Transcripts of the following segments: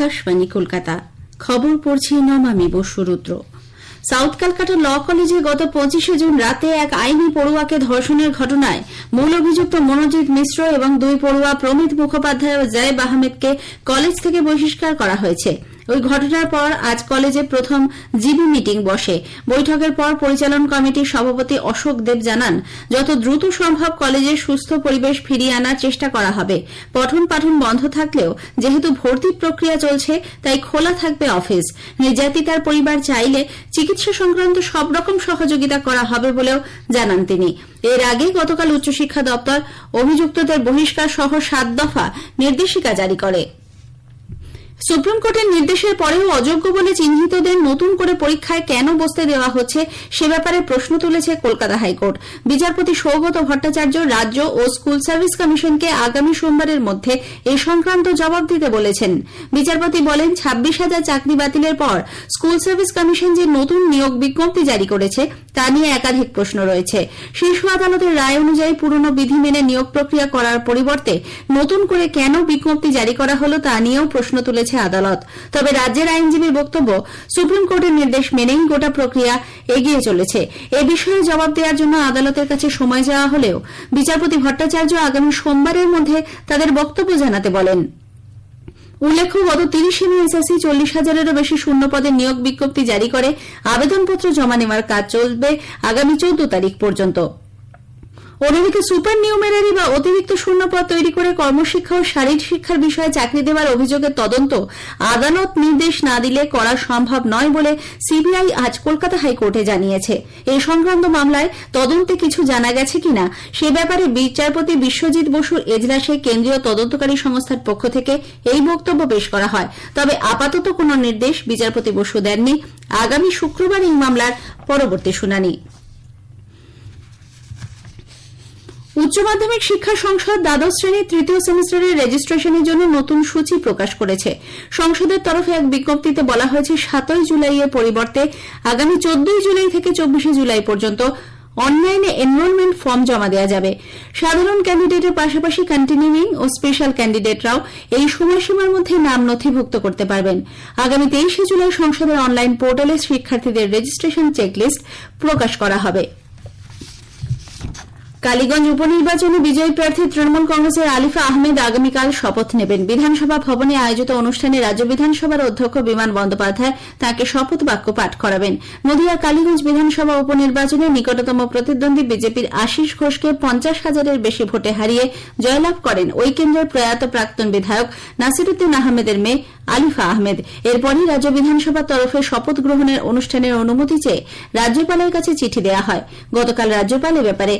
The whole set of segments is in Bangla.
আকাশবাণী, কলকাতা। খবর পড়ছি নমামি বসুরুদ্র সাউথ ক্যালকাটা ল কলেজে গত পঁচিশে জুন রাতে এক আইনি পড়ুয়াকে ধর্ষণের ঘটনায় মূল অভিযুক্ত মনোজিৎ মিশ্র এবং দুই পড়ুয়া প্রমিত মুখোপাধ্যায় ও জয় আহমেদকে কলেজ থেকে বহিষ্কার করা হয়েছে। ওই ঘটনার পর আজ কলেজে প্রথম জিবি মিটিং বসে। বৈঠকের পর পরিচালন কমিটির সভাপতি অশোক দেব জানান, যত দ্রুত সম্ভব কলেজে সুস্থ পরিবেশ ফিরিয়ে আনার চেষ্টা করা হবে। পঠন পাঠন বন্ধ থাকলেও যেহেতু ভর্তি প্রক্রিয়া চলছে, তাই খোলা থাকবে অফিস। নির্যাতিতার পরিবার চাইলে চিকিৎসা সংক্রান্ত সব রকম সহযোগিতা করা হবে বলেও জানান তিনি। এর আগে গতকাল উচ্চশিক্ষা দপ্তর অভিযুক্তদের বহিষ্কার সহ সাত দফা নির্দেশিকা জারি করে। সুপ্রিম কোর্টের নির্দেশের পরেও অযোগ্য বলে চিহ্নিতদের নতুন করে পরীক্ষায় কেন বসতে দেওয়া হচ্ছে সে ব্যাপারে প্রশ্ন তুলেছে কলকাতা হাইকোর্ট। বিচারপতি সৌগত ভট্টাচার্য রাজ্য ও স্কুল সার্ভিস কমিশনকে আগামী সোমবারের মধ্যে এ সংক্রান্ত জবাব দিতে বলেছেন। বিচারপতি বলেন, ছাব্বিশ হাজার চাকরি বাতিলের পর স্কুল সার্ভিস কমিশন যে নতুন নিয়োগ বিজ্ঞপ্তি জারি করেছে, তা নিয়ে একাধিক প্রশ্ন রয়েছে। শীর্ষ আদালতের রায় অনুযায়ী পুরনো বিধি মেনে নিয়োগ প্রক্রিয়া করার পরিবর্তে নতুন করে কেন বিজ্ঞপ্তি জারি করা হলো তা নিয়েও প্রশ্ন তুলেছে আদালত। তবে রাজ্যের আইনজীবীর বক্তব্য, সুপ্রিম কোর্টের নির্দেশ মেনেই গোটা প্রক্রিয়া এগিয়ে চলেছে। এ বিষয়ে জবাব দেওয়ার জন্য আদালতের কাছে সময় চাওয়া হলেও বিচারপতি ভট্টাচার্য আগামী সোমবারের মধ্যে তাদের বক্তব্য জানাতে বলেন। উল্লেখ্য, গত তিরিশে মে এসএসসি চল্লিশ হাজারেরও বেশি শূন্য পদের নিয়োগ বিজ্ঞপ্তি জারি করে, আবেদনপত্র জমা নেওয়ার কাজ চলবে আগামী চৌদ্দ তারিখ পর্যন্ত। অন্যদিকে সুপার নিউমেরারি বা অতিরিক্ত শূন্যপদ তৈরি করে কর্মশিক্ষা ও শারীরিক শিক্ষার বিষয়ে চাকরি দেওয়ার অভিযোগের তদন্ত আদালত নির্দেশ না দিলে করা সম্ভব নয় বলে সিবিআই আজ কলকাতা হাইকোর্টে জানিয়েছে। এই সংক্রান্ত মামলায় তদন্তে কিছু জানা গেছে কিনা সে ব্যাপারে বিচারপতি বিশ্বজিৎ বসুর এজলাসে কেন্দ্রীয় তদন্তকারী সংস্থার পক্ষ থেকে এই বক্তব্য পেশ করা হয়। তবে আপাতত কোনো নির্দেশ বিচারপতি বসু দেননি। আগামী শুক্রবার এই মামলার পরবর্তী শুনানি। উচ্চ মাধ্যমিক শিক্ষা সংসদ দ্বাদশ শ্রেণির তৃতীয় সেমিস্টারের রেজিস্ট্রেশনের জন্য নতুন সূচি প্রকাশ করেছে। সংসদের তরফে এক বিজ্ঞপ্তিতে বলা হয়েছে, সাতই জুলাই এর পরিবর্তে আগামী চোদ্দই জুলাই থেকে চব্বিশে জুলাই পর্যন্ত অনলাইনে এনরোলমেন্ট ফর্ম জমা দেওয়া যাবে। সাধারণ ক্যান্ডিডেটের পাশাপাশি কন্টিনিউইং ও স্পেশাল ক্যান্ডিডেটরাও এই সময়সীমার মধ্যে নাম নথিভুক্ত করতে পারবেন। আগামী তেইশে জুলাই সংসদের অনলাইন পোর্টালে শিক্ষার্থীদের রেজিস্ট্রেশন চেকলিস্ট প্রকাশ করা হবে। কালীগঞ্জ উপনির্বাচনে বিজয়ী প্রার্থী তৃণমূল কংগ্রেসের আলিফা আহমেদ আগামীকাল শপথ নেবেন। বিধানসভা ভবনে আয়োজিত অনুষ্ঠানে রাজ্য বিধানসভার অধ্যক্ষ বিমান বন্দ্যোপাধ্যায় তাঁকে শপথ বাক্য পাঠ করাবেন। নদিয়া কালীগঞ্জ বিধানসভা উপনির্বাচনে নিকটতম প্রতিদ্বন্দ্বী বিজেপির আশিস ঘোষকে পঞ্চাশ হাজারের বেশি ভোটে হারিয়ে জয়লাভ করেন ওই কেন্দ্রের প্রয়াত প্রাক্তন বিধায়ক নাসিরুদ্দিন আহমেদের মেয়ে আলিফা আহমেদ। এরপরই রাজ্য বিধানসভার তরফে শপথ গ্রহণের অনুষ্ঠানের অনুমতি চেয়ে রাজ্যপালের কাছে চিঠি দেওয়া হয়। গতকাল রাজ্যপাল এ ব্যাপারে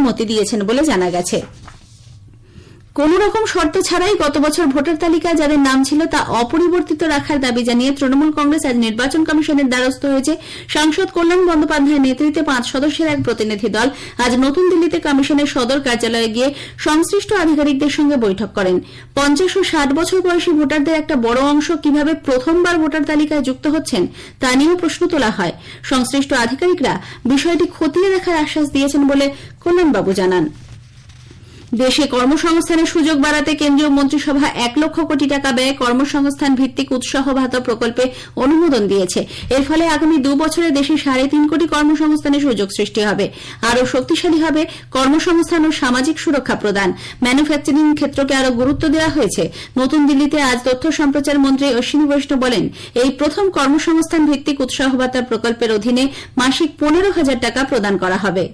সম্মতি দিয়েছেন বলে জানা গেছে। কোন রকম শর্ত ছাড়াই গত বছর ভোটার তালিকায় যাদের নাম ছিল তা অপরিবর্তিত রাখার দাবি জানিয়ে তৃণমূল কংগ্রেস আজ নির্বাচন কমিশনের দ্বারস্থ হয়েছে। সাংসদ কল্যাণ বন্দ্যোপাধ্যায়ের নেতৃত্বে পাঁচ সদস্যের এক প্রতিনিধি দল আজ নতুন দিল্লিতে কমিশনের সদর কার্যালয়ে গিয়ে সংশ্লিষ্ট আধিকারিকদের সঙ্গে বৈঠক করেন। পঞ্চাশ ও ষাট বছর বয়সী ভোটারদের একটা বড় অংশ কীভাবে প্রথমবার ভোটার তালিকায় যুক্ত হচ্ছেন, তা নিয়েও প্রশ্ন তোলা হয়। সংশ্লিষ্ট আধিকারিকরা বিষয়টি খতিয়ে দেখার আশ্বাস দিয়েছেন বলে কল্যাণবাবু জানান। দেশে কর্মসংস্থানের সুযোগ বাড়াতে কেন্দ্রীয় মন্ত্রিসভা এক লক্ষ কোটি টাকা ব্যয়ে কর্মসংস্থান ভিত্তিক উৎসাহ ভাতা প্রকল্পে অনুমোদন দিয়েছে। এর ফলে আগামী দু বছরে দেশে সাড়ে তিন কোটি কর্মসংস্থানের সুযোগ সৃষ্টি হবে। আরও শক্তিশালী হবে কর্মসংস্থান ও সামাজিক সুরক্ষা প্রদান। ম্যানুফ্যাকচারিং ক্ষেত্রকে আরও গুরুত্ব দেওয়া হয়েছে। নতুন দিল্লিতে আজ তথ্য সম্প্রচার মন্ত্রী অশ্বিনী বৈষ্ণব বলেন, এই প্রথম কর্মসংস্থান ভিত্তিক উৎসাহ ভাতা প্রকল্পের অধীনে মাসিক পনেরো হাজার টাকা প্রদান করা হবে।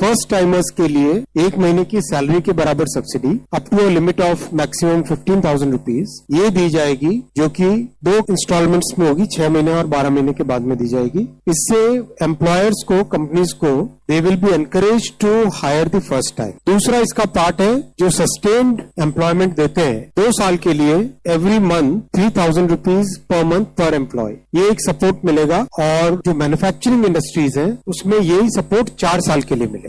फ़र्स्ट टाइमर्स के लिए एक महीने की सैलरी के बराबर subsidy up to limit of maximum fifteen thousand rupees ये दी जाएगी, जो कि दो इंस्टॉलमेंट्स में होगी, छह महीने और बारह महीने के बाद में दी जाएगी। इससे एम्प्लॉयर्स को कंपनीज़ को they will be encourage to hire the first time दूसरा इसका पार्ट है, जो सस्टेन्ड एम्प्लॉयमेंट देते हैं, दो साल के लिए every month three thousand rupees per month per employee ये एक सपोर्ट मिलेगा, और जो मैन्युफैक्चरिंग इंडस्ट्रीज़ है, उसमें यही सपोर्ट चार साल के लिए मिलेगा।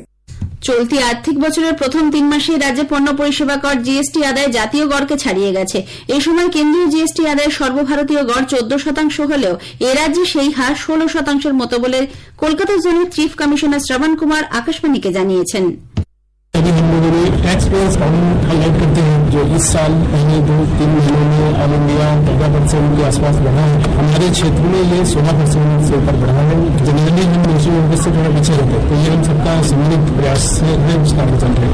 চলতি আর্থিক বছরের প্রথম তিন মাসে রাজ্যে পণ্য পরিষেবা কর জিএসটি আদায় জাতীয় গড়কে ছাড়িয়ে গেছে। এ সময় কেন্দ্রীয় জিএসটি আদায় সর্বভারতীয় গড় চোদ্দ শতাংশ হলেও এ রাজ্যে সেই হার ষোলো শতাংশের মতো বলে কলকাতা জোনের চিফ কমিশনার শ্রবণ কুমার আকাশবাণীকে জানিয়েছেন। বিধাননগরে टैक्स पेयर्स हम हाईलाइट करते हैं जो इस साल पहले दो तीन महीनों में ऑल इंडिया चौदह परसेंट के आसपास बढ़ा है हमारे क्षेत्र में ये सोलह परसेंट से ऊपर बढ़ा है जनरली हम नेशनल एवरेज से थोड़ा पीछे रहते हैं तो ये हम सबका सम्मिलित प्रयास से है उसका रिजल्ट है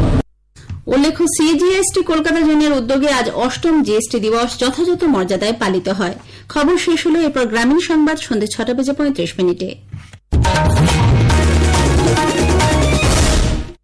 উল্লেখ্য সিজিএসটি কলকাতা জোনের উদ্যোগে আজ অষ্টম জিএসটি দিবস যথাযথ মর্যাদায় পালিত হয় খবর শেষ হলো এরপর গ্রামীণ সংবাদ সন্ধ্যে ছটা বেজে পঁয়ত্রিশ মিনিটে